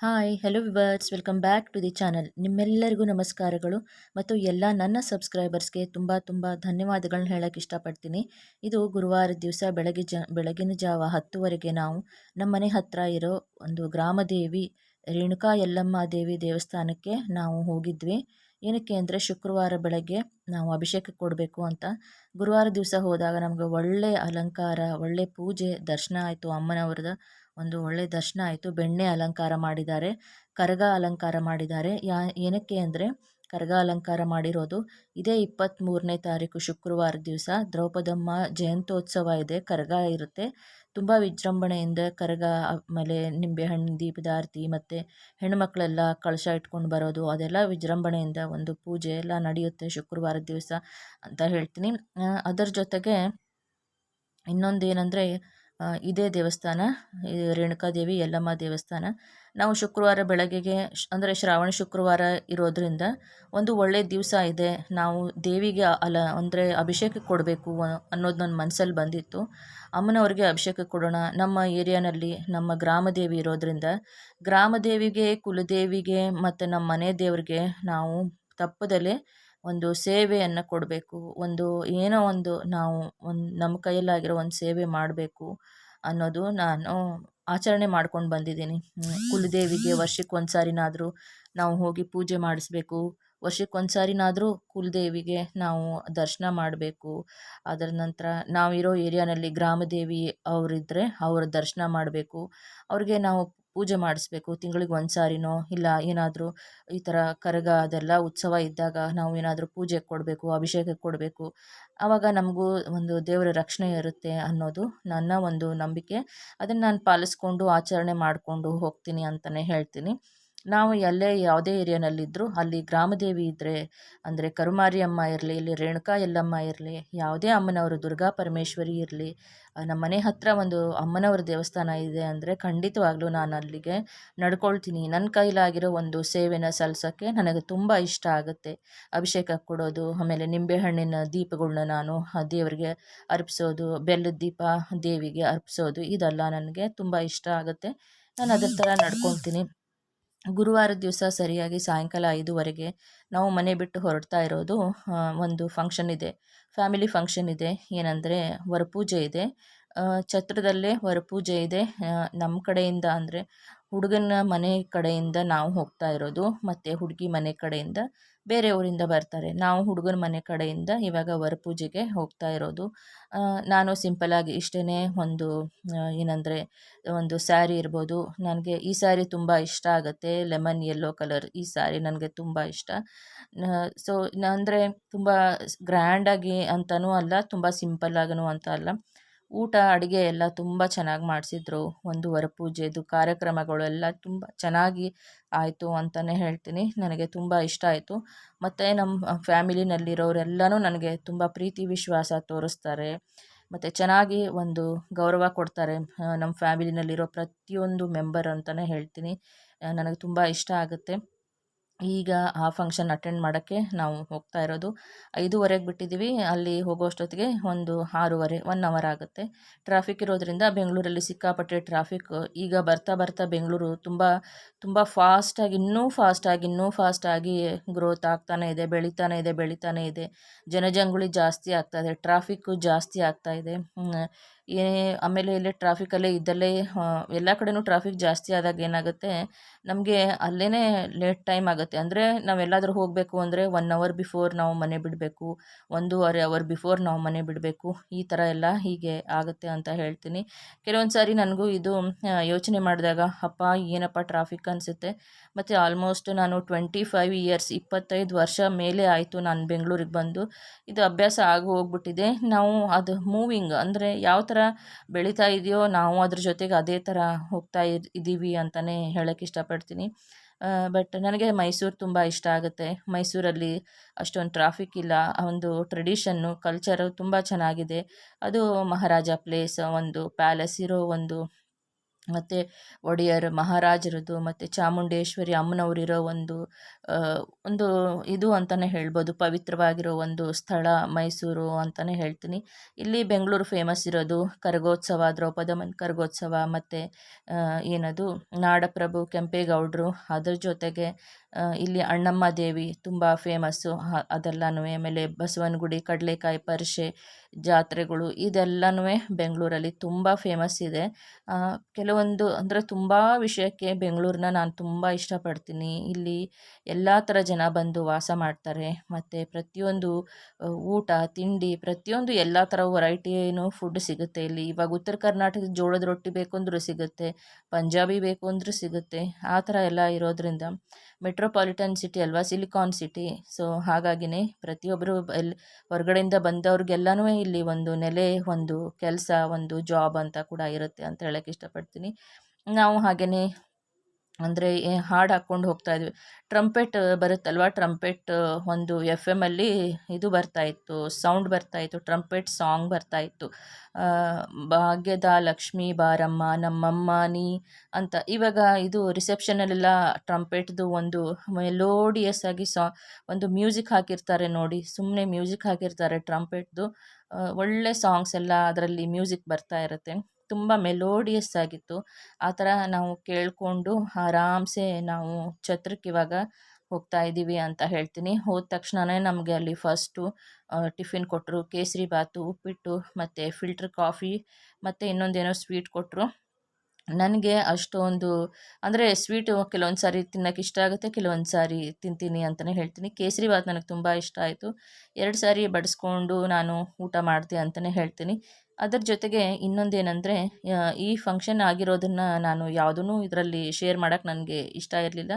Hi hello viewers welcome back to the channel ನಿಮ್ಮೆಲ್ಲರಿಗೂ ನಮಸ್ಕಾರಗಳು ಮತ್ತು ಎಲ್ಲ ನನ್ನ ಸಬ್ಸ್ಕ್ರೈಬರ್ಸ್ಗೆ ತುಂಬ ತುಂಬ ಧನ್ಯವಾದಗಳನ್ನ ಹೇಳೋಕ್ಕೆ ಇಷ್ಟಪಡ್ತೀನಿ. ಇದು ಗುರುವಾರ ದಿವಸ ಬೆಳಗ್ಗೆ ಜ, ಬೆಳಗಿನ ಜಾವ ಹತ್ತುವರೆಗೆ ನಾವು ನಮ್ಮನೆ ಹತ್ತಿರ ಇರೋ ಒಂದು ಗ್ರಾಮದೇವಿ, ರೇಣುಕಾ ಯಲ್ಲಮ್ಮ ದೇವಿ ದೇವಸ್ಥಾನಕ್ಕೆ ನಾವು ಹೋಗಿದ್ವಿ. ಏನಕ್ಕೆ ಅಂದರೆ ಶುಕ್ರವಾರ ಬೆಳಗ್ಗೆ ನಾವು ಅಭಿಷೇಕ ಕೊಡಬೇಕು ಅಂತ. ಗುರುವಾರ ದಿವಸ ಹೋದಾಗ ನಮಗೆ ಒಳ್ಳೆಯ ಅಲಂಕಾರ ಒಳ್ಳೆಯ ಪೂಜೆ, ದರ್ಶನ ಆಯಿತು ಅಮ್ಮನವ್ರದ್ದು ಒಂದು ಒಳ್ಳೆ ದರ್ಶನ ಆಯಿತು. ಬೆಣ್ಣೆ ಅಲಂಕಾರ ಮಾಡಿದ್ದಾರೆ. ಕರಗ ಅಲಂಕಾರ ಮಾಡಿದ್ದಾರೆ. ಯಾ, ಏನಕ್ಕೆ ಅಂದರೆ ಕರಗ ಅಲಂಕಾರ ಮಾಡಿರೋದು ಇದೇ ಇಪ್ಪತ್ತ್ಮೂರನೇ ತಾರೀಕು ಶುಕ್ರವಾರ ದಿವಸ. ದ್ರೌಪದಮ್ಮ ಜಯಂತ್ಯೋತ್ಸವ ಇದೆ. ಕರಗ ಇರುತ್ತೆ. ತುಂಬ ವಿಜೃಂಭಣೆಯಿಂದ ಕರಗ, ಆಮೇಲೆ ನಿಂಬೆಹಣ್ಣು, ದೀಪದ ಆರತಿ ಮತ್ತು ಹೆಣ್ಣುಮಕ್ಕಳೆಲ್ಲ ಕಳಶ ಇಟ್ಕೊಂಡು ಬರೋದು, ಅದೆಲ್ಲ ವಿಜೃಂಭಣೆಯಿಂದ ಒಂದು ಪೂಜೆ ಎಲ್ಲ ನಡೆಯುತ್ತೆ ಶುಕ್ರವಾರ ದಿವಸ ಅಂತ ಹೇಳ್ತೀನಿ. ಅದರ ಜೊತೆಗೆ ಇನ್ನೊಂದು ಏನಂದರೆ ಇದೇ ದೇವಸ್ಥಾನ ರೇಣುಕಾದೇವಿ ಯಲ್ಲಮ್ಮ ದೇವಸ್ಥಾನ. ನಾವು ಶುಕ್ರವಾರ ಬೆಳಗ್ಗೆಗೆ ಅಂದರೆ ಶ್ರಾವಣ ಶುಕ್ರವಾರ ಇರೋದರಿಂದ ಒಂದು ಒಳ್ಳೆಯ ದಿವಸ ಇದೆ. ನಾವು ದೇವಿಗೆ ಅಲ, ಅಂದರೆ ಅಭಿಷೇಕ ಕೊಡಬೇಕು ಅನ್ನೋದು ನನ್ನ ಮನಸ್ಸಲ್ಲಿ ಬಂದಿತ್ತು. ಅಮ್ಮನವ್ರಿಗೆ ಅಭಿಷೇಕ ಕೊಡೋಣ. ನಮ್ಮ ಏರಿಯಾನಲ್ಲಿ ನಮ್ಮ ಗ್ರಾಮದೇವಿ ಇರೋದರಿಂದ ಗ್ರಾಮದೇವಿಗೆ ಕುಲದೇವಿಗೆ ಮತ್ತು ನಮ್ಮ ಮನೆ ದೇವರಿಗೆ ನಾವು ತಪ್ಪದಲ್ಲೇ ಒಂದು ಸೇವೆಯನ್ನು ಕೊಡಬೇಕು. ಒಂದು ಏನೋ ಒಂದು ನಾವು ಒಂದು ನಮ್ಮ ಕೈಯಲ್ಲಾಗಿರೋ ಒಂದು ಸೇವೆ ಮಾಡಬೇಕು ಅನ್ನೋದು ನಾನು ಆಚರಣೆ ಮಾಡ್ಕೊಂಡು ಬಂದಿದ್ದೀನಿ. ಕುಲದೇವಿಗೆ ವರ್ಷಕ್ಕೆ ಒಂದು ಸಾರಿನಾದರೂ ನಾವು ಹೋಗಿ ಪೂಜೆ ಮಾಡಿಸ್ಬೇಕು. ವರ್ಷಕ್ಕೆ ಒಂದು ಸಾರಿನಾದರೂ ಕುಲದೇವಿಗೆ ನಾವು ದರ್ಶನ ಮಾಡಬೇಕು. ಅದರ ನಂತರ ನಾವಿರೋ ಏರಿಯಾನಲ್ಲಿ ಗ್ರಾಮದೇವಿ ಅವರಿದ್ದರೆ ಅವರ ದರ್ಶನ ಮಾಡಬೇಕು. ಅವ್ರಿಗೆ ನಾವು ಪೂಜೆ ಮಾಡಿಸ್ಬೇಕು, ತಿಂಗಳಿಗೆ ಒಂದು ಸಾರಿನೋ ಇಲ್ಲ ಏನಾದರೂ ಈ ಥರ ಕರಗ ಅದೆಲ್ಲ ಉತ್ಸವ ಇದ್ದಾಗ ನಾವು ಏನಾದರೂ ಪೂಜೆಗೆ ಕೊಡಬೇಕು ಅಭಿಷೇಕಕ್ಕೆ ಕೊಡಬೇಕು, ಆವಾಗ ನಮಗೂ ಒಂದು ದೇವರ ರಕ್ಷಣೆ ಇರುತ್ತೆ ಅನ್ನೋದು ನನ್ನ ಒಂದು ನಂಬಿಕೆ. ಅದನ್ನು ನಾನು ಪಾಲಿಸ್ಕೊಂಡು ಆಚರಣೆ ಮಾಡಿಕೊಂಡು ಹೋಗ್ತೀನಿ ಅಂತಲೇ ಹೇಳ್ತೀನಿ. ನಾವು ಎಲ್ಲೇ ಯಾವುದೇ ಏರಿಯಾನಲ್ಲಿದ್ದರೂ ಅಲ್ಲಿ ಗ್ರಾಮದೇವಿ ಇದ್ದರೆ ಅಂದರೆ ಕರುಮಾರಿಯಮ್ಮ ಇರಲಿ, ಇಲ್ಲಿ ರೇಣುಕಾ ಎಲ್ಲಮ್ಮ ಇರಲಿ, ಯಾವುದೇ ಅಮ್ಮನವರು, ದುರ್ಗಾ ಪರಮೇಶ್ವರಿ ಇರಲಿ ನಮ್ಮ ಮನೆ ಹತ್ತಿರ ಒಂದು ಅಮ್ಮನವ್ರ ದೇವಸ್ಥಾನ ಇದೆ ಅಂದರೆ ಖಂಡಿತವಾಗ್ಲೂ ನಾನು ಅಲ್ಲಿಗೆ ನಡ್ಕೊಳ್ತೀನಿ. ನನ್ನ ಕೈಲಾಗಿರೋ ಒಂದು ಸೇವೆನ ಸಲ್ಲಿಸೋಕ್ಕೆ ನನಗೆ ತುಂಬ ಇಷ್ಟ ಆಗುತ್ತೆ. ಅಭಿಷೇಕ ಕೊಡೋದು, ಆಮೇಲೆ ನಿಂಬೆಹಣ್ಣಿನ ದೀಪಗಳನ್ನ ನಾನು ದೇವರಿಗೆ ಅರ್ಪಿಸೋದು, ಬೆಲ್ಲದ ದೀಪ ದೇವಿಗೆ ಅರ್ಪಿಸೋದು, ಇದೆಲ್ಲ ನನಗೆ ತುಂಬ ಇಷ್ಟ ಆಗುತ್ತೆ. ನಾನು ಅದರ ಥರ ನಡ್ಕೊತೀನಿ ಗುರುವಾರ ದಿವಸ ಸರಿಯಾಗಿ ಸಾಯಂಕಾಲ ಐದುವರೆಗೆ ನಾವು ಮನೆ ಬಿಟ್ಟು ಹೊರಡ್ತಾ ಇರೋದು ಒಂದು ಫಂಕ್ಷನ್ ಇದೆ. ಫ್ಯಾಮಿಲಿ ಫಂಕ್ಷನ್ ಇದೆ. ಏನಂದರೆ ವರಪೂಜೆ ಇದೆ. ಛತ್ರದಲ್ಲೇ ವರಪೂಜೆ ಇದೆ. ನಮ್ಮ ಕಡೆಯಿಂದ ಅಂದರೆ ಹುಡುಗನ ಮನೆ ಕಡೆಯಿಂದ ನಾವು ಹೋಗ್ತಾ ಇರೋದು, ಮತ್ತು ಹುಡುಗಿ ಮನೆ ಕಡೆಯಿಂದ ಬೇರೆ ಊರಿಂದ ಬರ್ತಾರೆ. ನಾವು ಹುಡುಗನ ಮನೆ ಕಡೆಯಿಂದ ಇವಾಗ ವರಪೂಜೆಗೆ ಹೋಗ್ತಾ ಇರೋದು. ನಾನು ಸಿಂಪಲಾಗಿ ಇಷ್ಟೇ ಒಂದು ಏನಂದರೆ ಒಂದು ಸ್ಯಾರಿ ಇರ್ಬೋದು. ನನಗೆ ಈ ಸ್ಯಾರಿ ತುಂಬ ಇಷ್ಟ ಆಗುತ್ತೆ. ಲೆಮನ್ ಯೆಲ್ಲೋ ಕಲರ್ ಈ ಸ್ಯಾರಿ ನನಗೆ ತುಂಬ ಇಷ್ಟ. ಸೊ ಅಂದರೆ ತುಂಬ ಗ್ರ್ಯಾಂಡಾಗಿ ಅಂತಲೂ ಅಲ್ಲ, ತುಂಬ ಸಿಂಪಲ್ಲಾಗೂ ಅಂತ ಅಲ್ಲ. ಊಟ, ಅಡುಗೆ ಎಲ್ಲ ತುಂಬ ಚೆನ್ನಾಗಿ ಮಾಡಿಸಿದ್ರು. ಒಂದು ವರಪೂಜೆದು ಕಾರ್ಯಕ್ರಮಗಳು ಎಲ್ಲ ತುಂಬ ಚೆನ್ನಾಗಿ ಆಯಿತು ಅಂತಲೇ ಹೇಳ್ತೀನಿ. ನನಗೆ ತುಂಬ ಇಷ್ಟ ಆಯಿತು. ಮತ್ತು ನಮ್ಮ ಫ್ಯಾಮಿಲಿನಲ್ಲಿರೋರೆಲ್ಲನೂ ನನಗೆ ತುಂಬ ಪ್ರೀತಿ, ವಿಶ್ವಾಸ ತೋರಿಸ್ತಾರೆ. ಮತ್ತು ಚೆನ್ನಾಗಿ ಒಂದು ಗೌರವ ಕೊಡ್ತಾರೆ ನಮ್ಮ ಫ್ಯಾಮಿಲಿನಲ್ಲಿರೋ ಪ್ರತಿಯೊಂದು ಮೆಂಬರ್ ಅಂತಲೇ ಹೇಳ್ತೀನಿ. ನನಗೆ ತುಂಬ ಇಷ್ಟ ಆಗುತ್ತೆ. ಈಗ ಆ ಫಂಕ್ಷನ್ ಅಟೆಂಡ್ ಮಾಡೋಕ್ಕೆ ನಾವು ಹೋಗ್ತಾ ಇರೋದು ಐದೂವರೆಗೆ ಬಿಟ್ಟಿದ್ದೀವಿ ಅಲ್ಲಿ ಹೋಗೋಷ್ಟೊತ್ತಿಗೆ ಒಂದು ಆರೂವರೆ ಒನ್ ಅವರ್ ಆಗುತ್ತೆ. ಟ್ರಾಫಿಕ್ ಇರೋದರಿಂದ ಬೆಂಗಳೂರಲ್ಲಿ ಸಿಕ್ಕಾಪಟ್ಟೆ ಟ್ರಾಫಿಕ್ ಈಗ ಬರ್ತಾ ಬರ್ತಾ ಬೆಂಗಳೂರು ತುಂಬ ತುಂಬ ಫಾಸ್ಟಾಗಿ ಇನ್ನೂ ಫಾಸ್ಟಾಗಿ ಇನ್ನೂ ಫಾಸ್ಟಾಗಿ ಗ್ರೋತ್ ಆಗ್ತಾನೇ ಇದೆ, ಬೆಳೀತಾನೆ ಇದೆ ಬೆಳೀತಾನೆ ಇದೆ. ಜನಜಂಗುಳಿ ಜಾಸ್ತಿ ಆಗ್ತಾ ಇದೆ ಟ್ರಾಫಿಕ್ಕು ಜಾಸ್ತಿ ಆಗ್ತಾ ಇದೆ. ಏನೇ ಆಮೇಲೆ ಇಲ್ಲೇ ಟ್ರಾಫಿಕಲ್ಲೇ ಇದ್ದಲ್ಲೇ ಎಲ್ಲ ಕಡೆಯೂ ಟ್ರಾಫಿಕ್ ಜಾಸ್ತಿ ಆದಾಗ ಏನಾಗುತ್ತೆ, ನಮಗೆ ಅಲ್ಲೇ ಲೇಟ್ ಟೈಮ್ ಆಗುತ್ತೆ. ಅಂದರೆ ನಾವೆಲ್ಲಾದರೂ ಹೋಗಬೇಕು ಅಂದರೆ ಒನ್ ಅವರ್ ಬಿಫೋರ್ ನಾವು ಮನೆ ಬಿಡಬೇಕು, ಒಂದೂವರೆ ಅವರ್ ಬಿಫೋರ್ ನಾವು ಮನೆ ಬಿಡಬೇಕು, ಈ ಥರ ಎಲ್ಲ ಹೀಗೆ ಆಗುತ್ತೆ ಅಂತ ಹೇಳ್ತೀನಿ. ಕೆಲವೊಂದು ಸಾರಿ ನನಗೂ ಇದು ಯೋಚನೆ ಮಾಡಿದಾಗ, ಅಪ್ಪ, ಏನಪ್ಪ ಟ್ರಾಫಿಕ್ ಅನಿಸುತ್ತೆ? ಮತ್ತು ಆಲ್ಮೋಸ್ಟ್ ನಾನು ಟ್ವೆಂಟಿ ಫೈವ್ ಇಯರ್ಸ್ ಇಪ್ಪತ್ತೈದು ವರ್ಷ ಮೇಲೆ ಆಯಿತು ನಾನು ಬೆಂಗಳೂರಿಗೆ ಬಂದು. ಇದು ಅಭ್ಯಾಸ ಆಗಿ ಹೋಗ್ಬಿಟ್ಟಿದೆ. ನಾವು ಅದು ಮೂವಿಂಗ್ ಅಂದರೆ ಯಾವ ಥರ ಬೆಳೀತಾ ಇದೆಯೋ ನಾವು ಅದ್ರ ಜೊತೆಗೆ ಅದೇ ಥರ ಹೋಗ್ತಾ ಇದ್ದೀವಿ ಅಂತಲೇ ಹೇಳೋಕ್ಕೆ ಇಷ್ಟಪಡ್ತೀನಿ. ಬಟ್ ನನಗೆ ಮೈಸೂರು ತುಂಬ ಇಷ್ಟ ಆಗುತ್ತೆ. ಮೈಸೂರಲ್ಲಿ ಅಷ್ಟೊಂದು ಟ್ರಾಫಿಕ್ ಇಲ್ಲ. ಒಂದು ಟ್ರೆಡಿಷನ್ನು ಕಲ್ಚರು ತುಂಬ ಚೆನ್ನಾಗಿದೆ. ಅದು ಮಹಾರಾಜ ಪ್ಲೇಸ್ ಒಂದು ಪ್ಯಾಲೇಸ್ ಇರೋ ಒಂದು, ಮತ್ತು ಒಡೆಯರ್ ಮಹಾರಾಜರದ್ದು, ಮತ್ತು ಚಾಮುಂಡೇಶ್ವರಿ ಅಮ್ಮನವರಿರೋ ಒಂದು ಒಂದು ಇದು ಅಂತಲೇ ಹೇಳ್ಬೋದು, ಪವಿತ್ರವಾಗಿರೋ ಒಂದು ಸ್ಥಳ ಮೈಸೂರು ಅಂತಲೇ ಹೇಳ್ತೀನಿ. ಇಲ್ಲಿ ಬೆಂಗಳೂರು ಫೇಮಸ್ ಇರೋದು, ಕರಗೋತ್ಸವ ದ್ರೌಪದಮ್ಮನ ಕರಗೋತ್ಸವ ಮತ್ತು ಏನದು, ನಾಡಪ್ರಭು, ಕೆಂಪೇಗೌಡರು, ಅದ್ರ ಜೊತೆಗೆ ಇಲ್ಲಿ ಅಣ್ಣಮ್ಮ ದೇವಿ ತುಂಬ ಫೇಮಸ್ಸು ಅದೆಲ್ಲನೂ ಆಮೇಲೆ ಬಸವನಗುಡಿ, ಕಡಲೆಕಾಯಿ ಪರಿಷೆ, ಜಾತ್ರೆಗಳು ಇದೆಲ್ಲನೂ ಬೆಂಗಳೂರಲ್ಲಿ ತುಂಬ ಫೇಮಸ್ ಇದೆ. ಕೆಲವೊಂದು ಅಂದರೆ ತುಂಬ ವಿಷಯಕ್ಕೆ ಬೆಂಗಳೂರನ್ನ ನಾನು ತುಂಬ ಇಷ್ಟಪಡ್ತೀನಿ. ಇಲ್ಲಿ ಎಲ್ಲ ಥರ ಜನ ಬಂದು ವಾಸ ಮಾಡ್ತಾರೆ. ಮತ್ತು ಪ್ರತಿಯೊಂದು ಊಟ, ತಿಂಡಿ, ಪ್ರತಿಯೊಂದು ಎಲ್ಲ ಥರ ಏನು ಫುಡ್ ಸಿಗುತ್ತೆ ಇಲ್ಲಿ. ಇವಾಗ ಉತ್ತರ ಕರ್ನಾಟಕದ ಜೋಳದ ರೊಟ್ಟಿ ಬೇಕು ಅಂದರೂ ಸಿಗುತ್ತೆ, ಪಂಜಾಬಿ ಬೇಕು ಅಂದರೂ ಸಿಗುತ್ತೆ. ಆ ಥರ ಎಲ್ಲ ಇರೋದ್ರಿಂದ ಮೆಟ್ರೋಪಾಲಿಟನ್ ಸಿಟಿ ಅಲ್ವಾ ಸಿಲಿಕಾನ್ ಸಿಟಿ ಸೊ ಹಾಗಾಗಿನೇ ಪ್ರತಿಯೊಬ್ಬರು ಎಲ್ಲಿ ಹೊರಗಡೆಯಿಂದ ಬಂದವ್ರಿಗೆಲ್ಲನೂ ಇಲ್ಲಿ ಒಂದು ನೆಲೆ, ಒಂದು ಕೆಲಸ, ಒಂದು ಜಾಬ್ ಅಂತ ಕೂಡ ಇರುತ್ತೆ ಅಂತ ಹೇಳೋಕ್ಕೆ ಇಷ್ಟಪಡ್ತೀನಿ. ನಾವು ಹಾಗೆಯೇ ಅಂದರೆ ಹಾಡು ಹಾಕ್ಕೊಂಡು ಹೋಗ್ತಾ ಇದ್ವಿ. ಟ್ರಂಪೆಟ್ ಬರುತ್ತಲ್ವ? ಟ್ರಂಪೆಟ್ ಒಂದು ಎಫ್ ಎಮ್ಮಲ್ಲಿ ಇದು ಬರ್ತಾಯಿತ್ತು ಸೌಂಡ್ ಬರ್ತಾಯಿತ್ತು ಟ್ರಂಪೆಟ್ ಸಾಂಗ್ ಬರ್ತಾಯಿತ್ತು ಇತ್ತು. ಭಾಗ್ಯದ ಲಕ್ಷ್ಮಿ ಬಾರಮ್ಮ, ನಮ್ಮಮ್ಮ ನೀ ಅಂತ. ಇವಾಗ ಇದು ರಿಸೆಪ್ಷನಲ್ಲೆಲ್ಲ ಟ್ರಂಪೆಟ್ದು ಒಂದು ಮೆಲೋಡಿಯಸ್ ಆಗಿ ಸಾ ಒಂದು ಮ್ಯೂಸಿಕ್ ಹಾಕಿರ್ತಾರೆ ನೋಡಿ. ಸುಮ್ಮನೆ ಮ್ಯೂಸಿಕ್ ಹಾಕಿರ್ತಾರೆ ಟ್ರಂಪೆಟ್ದು. ಒಳ್ಳೆ ಸಾಂಗ್ಸ್ ಎಲ್ಲ ಅದರಲ್ಲಿ ಮ್ಯೂಸಿಕ್ ಬರ್ತಾ ಇರುತ್ತೆ. ತುಂಬ ಮೆಲೋಡಿಯಸ್ ಆಗಿತ್ತು. ಆ ಥರ ನಾವು ಕೇಳಿಕೊಂಡು ಆರಾಮ್ಸೆ ನಾವು ಛತ್ರಕ್ಕೆ ಇವಾಗ ಹೋಗ್ತಾ ಇದ್ದೀವಿ ಅಂತ ಹೇಳ್ತೀನಿ. ಹೋದ ತಕ್ಷಣವೇ ನಮಗೆ ಅಲ್ಲಿ ಫಸ್ಟು ಟಿಫಿನ್ ಕೊಟ್ಟರು ಕೇಸರಿ ಬಾತು, ಉಪ್ಪಿಟ್ಟು, ಮತ್ತು ಫಿಲ್ಟ್ರ್ ಕಾಫಿ ಮತ್ತು ಇನ್ನೊಂದೇನೋ ಸ್ವೀಟ್ ಕೊಟ್ಟರು ನನಗೆ ಅಷ್ಟೊಂದು, ಅಂದರೆ ಸ್ವೀಟು ಕೆಲವೊಂದು ಸಾರಿ ತಿನ್ನೋಕೆ ಇಷ್ಟ ಆಗುತ್ತೆ, ಕೆಲವೊಂದು ಸಾರಿ ತಿಂತೀನಿ ಅಂತಲೇ ಹೇಳ್ತೀನಿ. ಕೇಸರಿ ಬಾತ್ ನನಗೆ ತುಂಬ ಇಷ್ಟ ಆಯಿತು. ಎರಡು ಸಾರಿ ಬಡಿಸ್ಕೊಂಡು ನಾನು ಊಟ ಮಾಡಿದೆ ಅಂತಲೇ ಹೇಳ್ತೀನಿ. ಅದರ ಜೊತೆಗೆ ಇನ್ನೊಂದೇನೆಂದರೆ ಈ ಫಂಕ್ಷನ್ ಆಗಿರೋದನ್ನು ನಾನು ಯಾವುದೂ ಇದರಲ್ಲಿ ಶೇರ್ ಮಾಡೋಕ್ಕೆ ನನಗೆ ಇಷ್ಟ ಇರಲಿಲ್ಲ.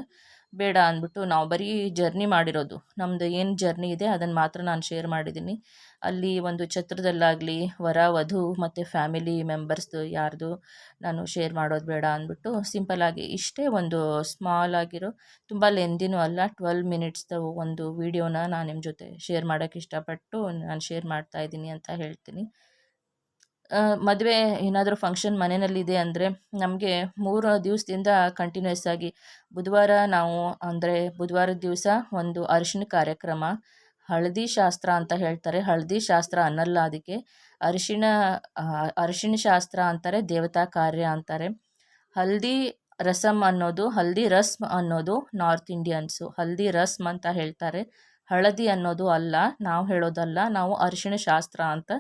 ಬೇಡ ಅಂದ್ಬಿಟ್ಟು ನಾವು ಬರೀ ಜರ್ನಿ ಮಾಡಿರೋದು. ನಮ್ಮದು ಏನು ಜರ್ನಿ ಇದೆ ಅದನ್ನು ಮಾತ್ರ ನಾನು ಶೇರ್ ಮಾಡಿದ್ದೀನಿ ಅಲ್ಲಿ ಒಂದು ಛತ್ರದಲ್ಲಾಗಲಿ, ವರ, ವಧು ಮತ್ತು ಫ್ಯಾಮಿಲಿ ಮೆಂಬರ್ಸ್ದು ಯಾರ್ದು ನಾನು ಶೇರ್ ಮಾಡೋದು ಬೇಡ ಅಂದ್ಬಿಟ್ಟು ಸಿಂಪಲ್ಲಾಗಿ ಇಷ್ಟೇ ಒಂದು ಸ್ಮಾಲ್ ಆಗಿರೋ, ತುಂಬ ಲೆಂದಿನೂ ಅಲ್ಲ ಟ್ವೆಲ್ ಮಿನಿಟ್ಸ್ದು ಒಂದು ವೀಡಿಯೋನ ನಾನು ನಿಮ್ಮ ಜೊತೆ ಶೇರ್ ಮಾಡೋಕ್ಕೆ ಇಷ್ಟಪಟ್ಟು ನಾನು ಶೇರ್ ಮಾಡ್ತಾ ಇದ್ದೀನಿ ಅಂತ ಹೇಳ್ತೀನಿ. ಮದುವೆ ಏನಾದರೂ ಫಂಕ್ಷನ್ ಮನೆಯಲ್ಲಿದೆ ಅಂದರೆ ನಮಗೆ ಮೂರು ದಿವಸದಿಂದ ಕಂಟಿನ್ಯೂಸ್ ಆಗಿ ಬುಧವಾರ ನಾವು ಅಂದರೆ ಬುಧವಾರದ ದಿವಸ ಒಂದು ಅರಿಶಿನ ಕಾರ್ಯಕ್ರಮ, ಹಳದಿ ಶಾಸ್ತ್ರ ಅಂತ ಹೇಳ್ತಾರೆ. ಹಳದಿ ಶಾಸ್ತ್ರ ಅನ್ನಲ್ಲ ಅದಕ್ಕೆ. ಅರಿಶಿಣ ಅರಿಶಿನ ಶಾಸ್ತ್ರ ಅಂತಾರೆ, ದೇವತಾ ಕಾರ್ಯ ಅಂತಾರೆ. ಹಲ್ದಿ ರಸಮ್ ಅನ್ನೋದು, ಹಲ್ದಿ ರಸ್ಮ್ ಅನ್ನೋದು ನಾರ್ತ್ ಇಂಡಿಯನ್ಸು ಹಲ್ದಿ ರಸ್ಮ್ ಅಂತ ಹೇಳ್ತಾರೆ. ಹಳದಿ ಅನ್ನೋದು ಅಲ್ಲ, ನಾವು ಹೇಳೋದಲ್ಲ, ನಾವು ಅರಿಶಿಣ ಶಾಸ್ತ್ರ ಅಂತ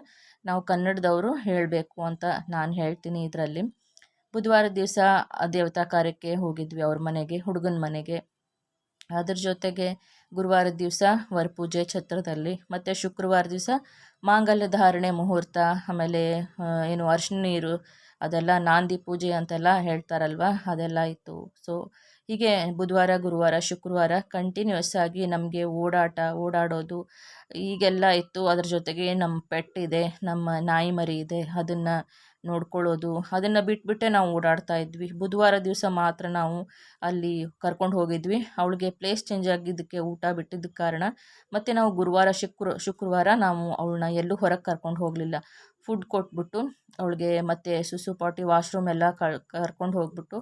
ನಾವು ಕನ್ನಡದವರು ಹೇಳಬೇಕು ಅಂತ ನಾನು ಹೇಳ್ತೀನಿ ಇದರಲ್ಲಿ. ಬುಧವಾರ ದಿವಸ ದೇವತಾ ಕಾರ್ಯಕ್ಕೆ ಹೋಗಿದ್ವಿ ಅವ್ರ ಮನೆಗೆ, ಹುಡುಗನ ಮನೆಗೆ. ಅದ್ರ ಜೊತೆಗೆ ಗುರುವಾರದ ದಿವಸ ವರಪೂಜೆ ಛತ್ರದಲ್ಲಿ, ಮತ್ತು ಶುಕ್ರವಾರ ದಿವಸ ಮಾಂಗಲ್ಯ ಧಾರಣೆ ಮುಹೂರ್ತ, ಆಮೇಲೆ ಏನು ಅರ್ಶಿನ ನೀರು ಅದೆಲ್ಲ ನಾಂದಿ ಪೂಜೆ ಅಂತೆಲ್ಲ ಹೇಳ್ತಾರಲ್ವ? ಅದೆಲ್ಲ ಇತ್ತು ಸೊ ಹೀಗೆ ಬುಧವಾರ, ಗುರುವಾರ, ಶುಕ್ರವಾರ ಕಂಟಿನ್ಯೂಸ್ ಆಗಿ ನಮಗೆ ಓಡಾಟ, ಓಡಾಡೋದು ಈಗೆಲ್ಲ ಇತ್ತು. ಅದ್ರ ಜೊತೆಗೆ ನಮ್ಮ ಪೆಟ್ಟಿದೆ, ನಮ್ಮ ನಾಯಿ ಮರಿ ಇದೆ. ಅದನ್ನು ನೋಡ್ಕೊಳ್ಳೋದು. ಅದನ್ನು ಬಿಟ್ಬಿಟ್ಟೆ ನಾವು ಓಡಾಡ್ತಾ ಇದ್ವಿ. ಬುಧವಾರ ದಿವಸ ಮಾತ್ರ ನಾವು ಅಲ್ಲಿ ಕರ್ಕೊಂಡು ಹೋಗಿದ್ವಿ. ಅವಳಿಗೆ ಪ್ಲೇಸ್ ಚೇಂಜ್ ಆಗಿದ್ದಕ್ಕೆ ಊಟ ಬಿಟ್ಟಿದ್ದ ಕಾರಣ ಮತ್ತು ನಾವು ಗುರುವಾರ, ಶುಕ್ರ, ಶುಕ್ರವಾರ ನಾವು ಅವಳನ್ನ ಎಲ್ಲೂ ಹೊರಗೆ ಕರ್ಕೊಂಡು ಹೋಗಲಿಲ್ಲ. ಫುಡ್ ಕೊಟ್ಬಿಟ್ಟು, ಅವಳಿಗೆ ಮತ್ತು ಸುಸು ಪಾಟಿ ವಾಶ್ರೂಮ್ ಎಲ್ಲ ಕರ್ಕೊಂಡು ಹೋಗ್ಬಿಟ್ಟು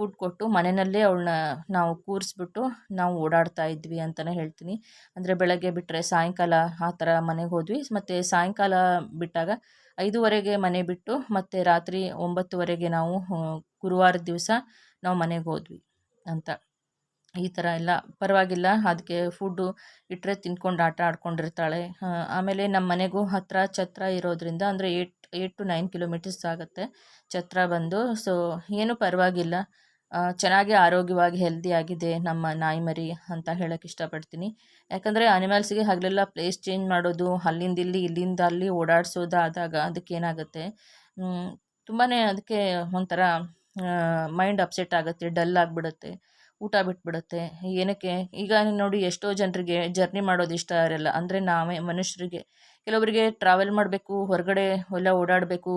ಫುಡ್ ಕೊಟ್ಟು ಮನೆಯಲ್ಲೇ ಅವಳನ್ನ ನಾವು ಕೂರಿಸ್ಬಿಟ್ಟು ನಾವು ಓಡಾಡ್ತಾ ಇದ್ವಿ ಅಂತಲೇ ಹೇಳ್ತೀನಿ. ಅಂದರೆ ಬೆಳಗ್ಗೆ ಬಿಟ್ಟರೆ ಸಾಯಂಕಾಲ ಆ ಥರ ಮನೆಗೆ ಹೋದ್ವಿ. ಮತ್ತು ಸಾಯಂಕಾಲ ಬಿಟ್ಟಾಗ ಐದುವರೆಗೆ ಮನೆ ಬಿಟ್ಟು ಮತ್ತು ರಾತ್ರಿ ಒಂಬತ್ತುವರೆಗೆ ನಾವು ಗುರುವಾರದ ದಿವಸ ನಾವು ಮನೆಗೆ ಹೋದ್ವಿ ಅಂತ. ಈ ಥರ ಎಲ್ಲ ಪರವಾಗಿಲ್ಲ. ಅದಕ್ಕೆ ಫುಡ್ಡು ಇಟ್ಟರೆ ತಿಂದ್ಕೊಂಡು ಆಟ ಆಡ್ಕೊಂಡಿರ್ತಾಳೆ. ಆಮೇಲೆ ನಮ್ಮ ಮನೆಗೂ ಹತ್ತಿರ ಛತ್ರ ಇರೋದ್ರಿಂದ ಅಂದರೆ eight eight to nine kilometres ಆಗುತ್ತೆ ಛತ್ರ ಬಂದು. ಸೊ ಏನೂ ಪರವಾಗಿಲ್ಲ. ಚೆನ್ನಾಗಿ ಆರೋಗ್ಯವಾಗಿ ಹೆಲ್ದಿ ಆಗಿದೆ ನಮ್ಮ ನಾಯಿ ಮರಿ ಅಂತ ಹೇಳೋಕ್ಕೆ ಇಷ್ಟಪಡ್ತೀನಿ. ಯಾಕಂದರೆ ಅನಿಮಲ್ಸ್ಗೆ ಹಗಲೆಲ್ಲ ಪ್ಲೇಸ್ ಚೇಂಜ್ ಮಾಡೋದು, ಅಲ್ಲಿಂದ ಇಲ್ಲಿ, ಇಲ್ಲಿಂದ ಅಲ್ಲಿ ಓಡಾಡಿಸೋದಾದಾಗ ಅದಕ್ಕೆ ಏನಾಗುತ್ತೆ ತುಂಬಾ ಅದಕ್ಕೆ ಒಂಥರ ಮೈಂಡ್ ಅಪ್ಸೆಟ್ ಆಗುತ್ತೆ ಡಲ್ ಆಗಿಬಿಡುತ್ತೆ, ಊಟ ಬಿಟ್ಬಿಡುತ್ತೆ. ಏನಕ್ಕೆ, ಈಗ ನೋಡಿ ಎಷ್ಟೋ ಜನರಿಗೆ ಜರ್ನಿ ಮಾಡೋದು ಇಷ್ಟ ಇರಲ್ಲ ಅಂದರೆ ನಾವೇ ಮನುಷ್ಯರಿಗೆ ಕೆಲವರಿಗೆ ಟ್ರಾವೆಲ್ ಮಾಡಬೇಕು, ಹೊರಗಡೆ ಎಲ್ಲ ಓಡಾಡಬೇಕು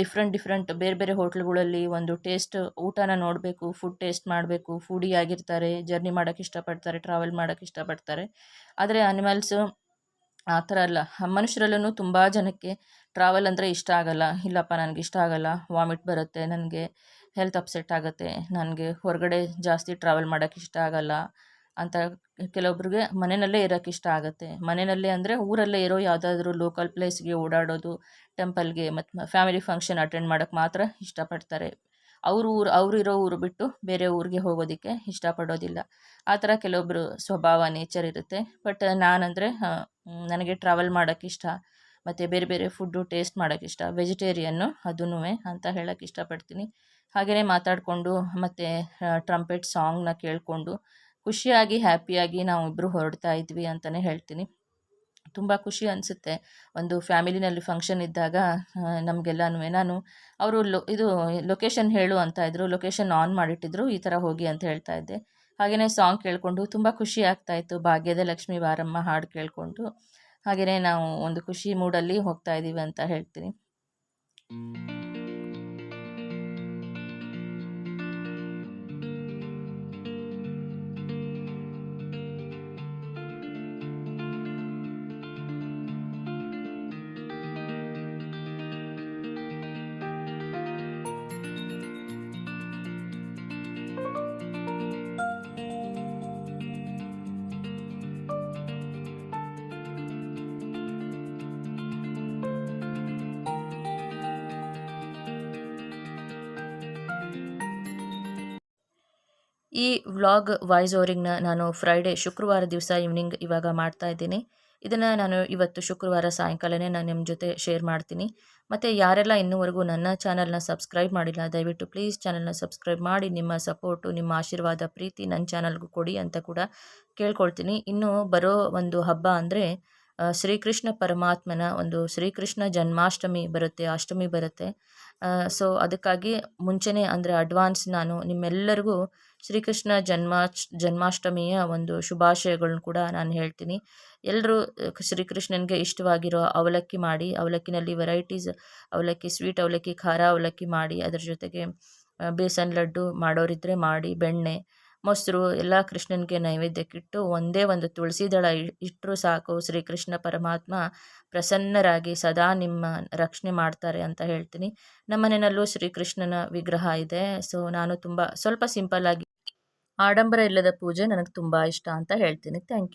ಡಿಫ್ರೆಂಟ್ ಡಿಫ್ರೆಂಟ್ ಬೇರೆ ಬೇರೆ ಹೋಟ್ಲುಗಳಲ್ಲಿ ಒಂದು ಟೇಸ್ಟ್ ಊಟನ ನೋಡಬೇಕು ಫುಡ್ ಟೇಸ್ಟ್ ಮಾಡಬೇಕು ಫುಡಿ ಆಗಿರ್ತಾರೆ ಜರ್ನಿ ಮಾಡೋಕ್ಕೆ ಇಷ್ಟಪಡ್ತಾರೆ ಟ್ರಾವೆಲ್ ಮಾಡೋಕ್ಕೆ ಇಷ್ಟಪಡ್ತಾರೆ. ಆದರೆ ಅನಿಮಲ್ಸು ಆ ಥರ ಅಲ್ಲ. ಮನುಷ್ಯರಲ್ಲೂ ತುಂಬ ಜನಕ್ಕೆ ಟ್ರಾವೆಲ್ ಅಂದರೆ ಇಷ್ಟ ಆಗಲ್ಲ. ಇಲ್ಲಪ್ಪ, ನನಗೆ ಇಷ್ಟ ಆಗಲ್ಲ. ವಾಮಿಟ್ ಬರುತ್ತೆ, ನನಗೆ ಹೆಲ್ತ್ ಅಪ್ಸೆಟ್ ಆಗುತ್ತೆ, ನನಗೆ ಹೊರಗಡೆ ಜಾಸ್ತಿ ಟ್ರಾವೆಲ್ ಮಾಡೋಕ್ಕೆ ಇಷ್ಟ ಆಗಲ್ಲ. ಅಂತ ಕೆಲವೊಬ್ರಿಗೆ ಮನೆಯಲ್ಲೇ ಇರೋಕ್ಕೆ ಇಷ್ಟ ಆಗುತ್ತೆ. ಮನೆಯಲ್ಲೇ ಅಂದರೆ ಊರಲ್ಲೇ ಇರೋ ಯಾವುದಾದ್ರೂ ಲೋಕಲ್ ಪ್ಲೇಸ್ಗೆ ಓಡಾಡೋದು ಟೆಂಪಲ್ಗೆ ಮತ್ತು ಫ್ಯಾಮಿಲಿ ಫಂಕ್ಷನ್ ಅಟೆಂಡ್ ಮಾಡೋಕ್ಕೆ ಮಾತ್ರ ಇಷ್ಟಪಡ್ತಾರೆ. ಅವ್ರ ಊರು ಅವರಿರೋ ಊರು ಬಿಟ್ಟು ಬೇರೆ ಊರಿಗೆ ಹೋಗೋದಕ್ಕೆ ಇಷ್ಟಪಡೋದಿಲ್ಲ. ಆ ಥರ ಕೆಲವೊಬ್ಬರು ಸ್ವಭಾವ ನೇಚರ್ ಇರುತ್ತೆ. ಬಟ್ ನಾನಂದರೆ ನನಗೆ ಟ್ರಾವೆಲ್ ಮಾಡೋಕ್ಕೆ ಇಷ್ಟ. ಮತ್ತು ಬೇರೆ ಬೇರೆ ಫುಡ್ಡು ಟೇಸ್ಟ್ ಮಾಡೋಕ್ಕೆ ಇಷ್ಟ. ವೆಜಿಟೇರಿಯನ್ನು ಅದೂ ಅಂತ ಹೇಳೋಕ್ಕೆ ಇಷ್ಟಪಡ್ತೀನಿ. ಹಾಗೆಯೇ ಮಾತಾಡಿಕೊಂಡು ಮತ್ತು ಟ್ರಂಪೆಟ್ ಸಾಂಗ್ನ ಕೇಳಿಕೊಂಡು ಖುಷಿಯಾಗಿ, ಹ್ಯಾಪಿಯಾಗಿ ನಾವು ಇಬ್ಬರು ಹೊರಡ್ತಾ ಇದ್ವಿ ಅಂತಲೇ ಹೇಳ್ತೀನಿ. ತುಂಬ ಖುಷಿ ಅನಿಸುತ್ತೆ. ಒಂದು ಫ್ಯಾಮಿಲಿನಲ್ಲಿ ಫಂಕ್ಷನ್ ಇದ್ದಾಗ ನಮಗೆಲ್ಲನೂ ನಾನು ಅವರು ಲೊ, ಇದು ಲೊಕೇಶನ್ ಹೇಳು ಅಂತ ಇದ್ದರು ಲೊಕೇಶನ್ ಆನ್ ಮಾಡಿಟ್ಟಿದ್ರು, ಈ ಥರ ಹೋಗಿ ಅಂತ ಹೇಳ್ತಾ ಇದ್ದೆ. ಹಾಗೆಯೇ ಸಾಂಗ್ ಕೇಳಿಕೊಂಡು ತುಂಬ ಖುಷಿ ಆಗ್ತಾಯಿತ್ತು ಭಾಗ್ಯದ ಲಕ್ಷ್ಮೀ ಬಾರಮ್ಮ ಹಾಡು ಕೇಳಿಕೊಂಡು. ಹಾಗೆಯೇ ನಾವು ಒಂದು ಖುಷಿ ಮೂಡಲ್ಲಿ ಹೋಗ್ತಾ ಇದ್ದೀವಿ ಅಂತ ಹೇಳ್ತೀನಿ. ಈ ವ್ಲಾಗ್ ವಾಯ್ಸ್ ಓವರಿಂಗ್ನ ನಾನು ಫ್ರೈಡೇ ಶುಕ್ರವಾರ ದಿವಸ ಈವ್ನಿಂಗ್ ಇವಾಗ ಮಾಡ್ತಾ ಇದ್ದೀನಿ. ಇದನ್ನು ನಾನು ಇವತ್ತು ಶುಕ್ರವಾರ ಸಾಯಂಕಾಲನೇ ನಾನು ನಿಮ್ಮ ಜೊತೆ ಶೇರ್ ಮಾಡ್ತೀನಿ. ಮತ್ತು ಯಾರೆಲ್ಲ ಇನ್ನೂವರೆಗೂ ನನ್ನ ಚಾನಲ್ನ ಸಬ್ಸ್ಕ್ರೈಬ್ ಮಾಡಿಲ್ಲ, ದಯವಿಟ್ಟು ಪ್ಲೀಸ್ ಚಾನಲ್ನ ಸಬ್ಸ್ಕ್ರೈಬ್ ಮಾಡಿ, ನಿಮ್ಮ ಸಪೋರ್ಟು, ನಿಮ್ಮ ಆಶೀರ್ವಾದ, ಪ್ರೀತಿ ನನ್ನ ಚಾನಲ್ಗೂ ಕೊಡಿ ಅಂತ ಕೂಡ ಕೇಳ್ಕೊಳ್ತೀನಿ. ಇನ್ನು ಬರೋ ಒಂದು ಹಬ್ಬ ಅಂದರೆ ಶ್ರೀಕೃಷ್ಣ ಪರಮಾತ್ಮನ ಒಂದು ಶ್ರೀಕೃಷ್ಣ ಜನ್ಮಾಷ್ಟಮಿ ಬರುತ್ತೆ, ಅಷ್ಟಮಿ ಬರುತ್ತೆ. ಸೊ ಅದಕ್ಕಾಗಿ ಮುಂಚೆನೇ ಅಂದರೆ ಅಡ್ವಾನ್ಸ್ ನಾನು ನಿಮ್ಮೆಲ್ಲರಿಗೂ ಶ್ರೀಕೃಷ್ಣ ಜನ್ಮಾಚ್ ಜನ್ಮಾಷ್ಟಮಿಯ ಒಂದು ಶುಭಾಶಯಗಳನ್ನ ಕೂಡ ನಾನು ಹೇಳ್ತೀನಿ. ಎಲ್ಲರೂ ಶ್ರೀಕೃಷ್ಣನಿಗೆ ಇಷ್ಟವಾಗಿರೋ ಅವಲಕ್ಕಿ ಮಾಡಿ, ಅವಲಕ್ಕಿನಲ್ಲಿ ವೆರೈಟೀಸ್ ಅವಲಕ್ಕಿ ಸ್ವೀಟ್ ಅವಲಕ್ಕಿ, ಖಾರ ಅವಲಕ್ಕಿ ಮಾಡಿ, ಅದರ ಜೊತೆಗೆ ಬೇಸನ್ ಲಡ್ಡು ಮಾಡೋರಿದ್ದರೆ ಮಾಡಿ, ಬೆಣ್ಣೆ ಮೊಸರು ಎಲ್ಲ ಕೃಷ್ಣನಿಗೆ ನೈವೇದ್ಯಕ್ಕಿಟ್ಟು ಒಂದೇ ಒಂದು ತುಳಸಿ ದಳ ಇಟ್ಟರೂ ಸಾಕು. ಶ್ರೀಕೃಷ್ಣ ಪರಮಾತ್ಮ ಪ್ರಸನ್ನರಾಗಿ ಸದಾ ನಿಮ್ಮ ರಕ್ಷಣೆ ಮಾಡ್ತಾರೆ ಅಂತ ಹೇಳ್ತೀನಿ. ನಮ್ಮ ಮನೆಯಲ್ಲೂ ಶ್ರೀಕೃಷ್ಣನ ವಿಗ್ರಹ ಇದೆ. ಸೊ, ನಾನು ತುಂಬ ಸ್ವಲ್ಪ ಸಿಂಪಲ್ಲಾಗಿ ಆಡಂಬರ ಇಲ್ಲದ ಪೂಜೆ ನನಗೆ ತುಂಬ ಇಷ್ಟ ಅಂತ ಹೇಳ್ತೀನಿ. Thank you.